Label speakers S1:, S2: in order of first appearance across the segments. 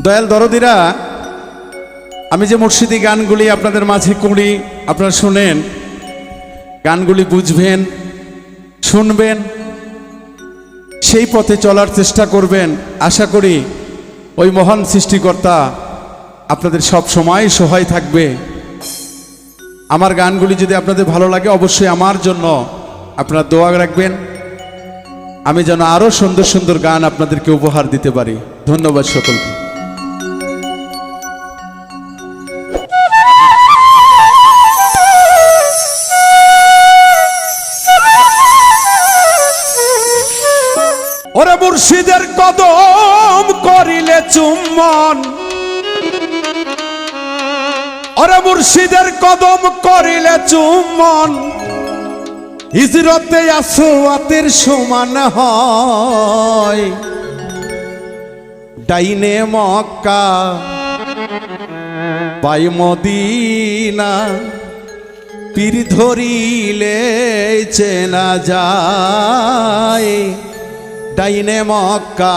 S1: দয়াল দরদিরা, আমি যে মুর্শিদি গানগুলি আপনাদের মাঝে করি, আপনারা শুনেন, গানগুলি বুঝবেন, শুনবেন, সেই পথে চলার চেষ্টা করবেন, আশা করি ওই মহান সৃষ্টিকর্তা আপনাদের সব সময় সহায় থাকবে। আমার গানগুলি যদি আপনাদের ভালো লাগে, অবশ্যই আমার জন্য আপনারা দোয়া রাখবেন। আমি যেন আরও সুন্দর সুন্দর গান আপনাদেরকে উপহার দিতে পারি। ধন্যবাদ সকলকে। মুর্শিদের কদম করিলে চুম্বন। ওরে মুর্শিদের কদম করিলে চুম্বন। হিজরতে আসোয়াতের সমান হয়। ডাইনে মক্কা পাই মদিনা, পীর ধরিলে চেনা যায়। ডাইনে মক্কা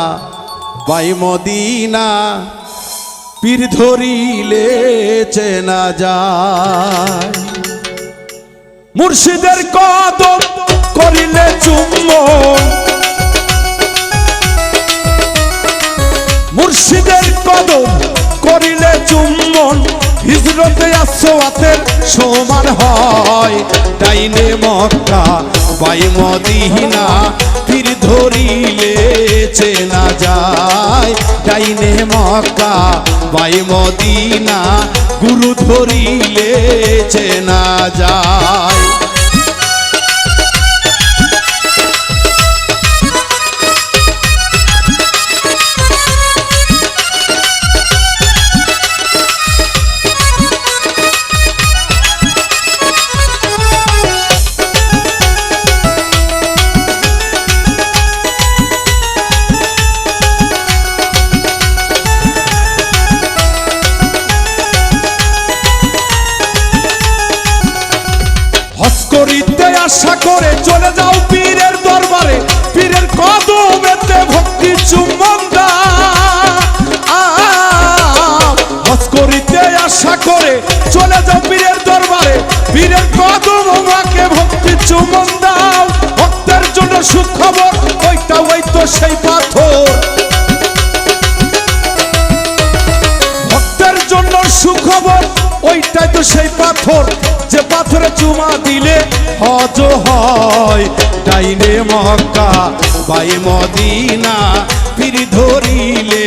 S1: পাই মদিনা, পীর ধরিলে চেনা যায়। মুর্শিদের কদম করিলে চুম্ব। মুর্শিদের কদম করিলে চুম্বন, হিজরতে আসোয়াতের সমান হয়। ডাইনে মক্কা, বাই মদিনা পীর ধরিলে চেনা যায়। ডাইনে মক্কা বাই মদিনা গুরু ধরিলে চেনা যায়। করে চলে যাও পীরের দরবারে। পীরের কদমেতে ভক্তি চুম্বন হজ করিতে আশা করে চলে যাও পীরের দরবারে। পীরের কদম আমাকে ভক্তি চুম্বন দাও ভক্তের জন্য সুখবর, ওইটা ওই তো সেই পাথর। ভক্তের জন্য সুখবর, ওইটাই তো সেই পাথরে। চুমা দিলে হজ হয়। ডাইনে মক্কা, বাই মদিনা ফির ধরিলে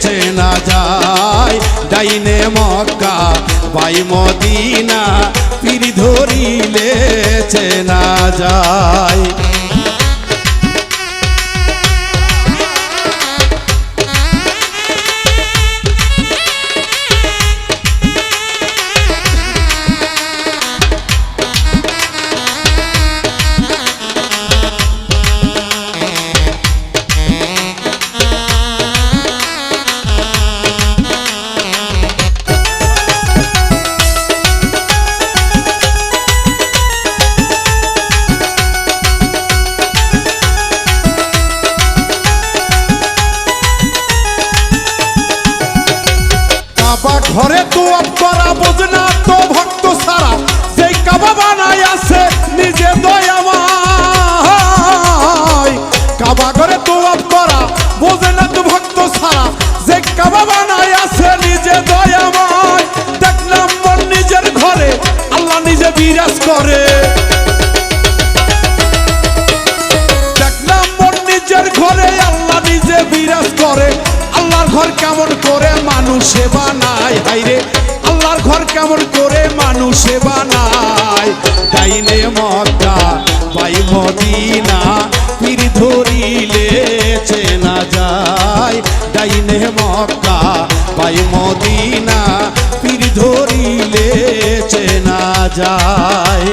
S1: চেনা যায়। ডাইনে মক্কা, বাই মদিনা ফির ধরিলে চেনা যায়। মানুষে বানায় হাইরে আল্লাহর ঘর কেমন করে মানুষে বানায়। ডাইনে মক্কা বাই মদিনা, পীর ধরিলে চেনা যায়। ডাইনে মক্কা বাই মদিনা, পীর ধরিলে চেনা যায়।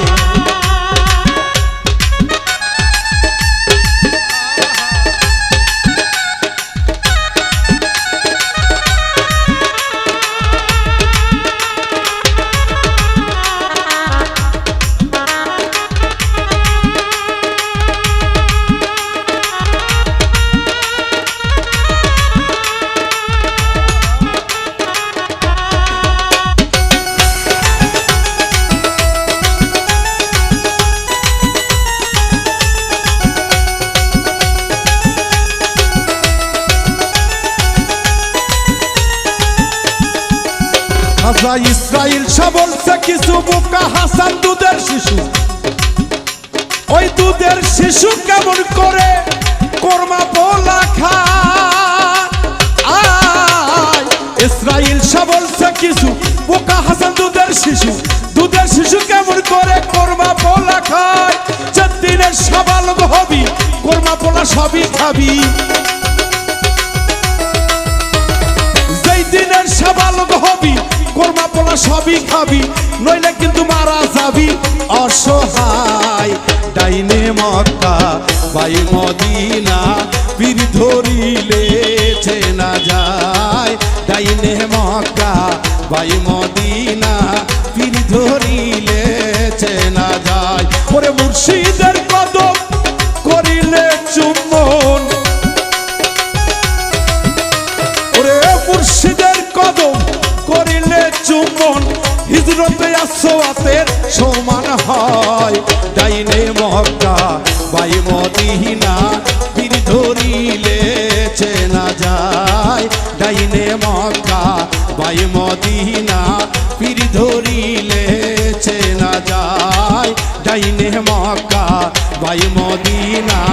S1: রাজা ইসরাইল সবলছে কিছু বোকা হাসান দুধের শিশু। ওই দুধের শিশু কেমন করে কর্মা পোলা খায়? ইসরাইল সবলছে কিছু বোকা হাসান দুধের শিশু। দুধের শিশু কেমন করে কর্মা পোলা খায়? চার দিনের সবাল হবি, কর্মা পোলা সবই খাবি। যেই হবি কর্মা পোলা সবই খাবি, নইলে কিন্তু মারা যাবি। অসহায়, ডাইনে মক্কা বাই মদিনা, পীর ধরিলে চেনা যায়। ডাইনে মক্কা বাই মদিনা, পীর ধরিলে চেনা যায়। ওরে মুর্শিদের কদম করিলে চুম্বন। ওরে মুর্শিদের কদম চুম্বন হিজরতে আসোয়াতের সমান হয়। ডাইনে মক্কা, বাই মদিনা বীর ধরিলে চেনা যায়। ডাইনে মক্কা, বাই মদিনা, পীর ধরিলে চেনা যায়। ডাইনে মক্কা, বাই মদিনা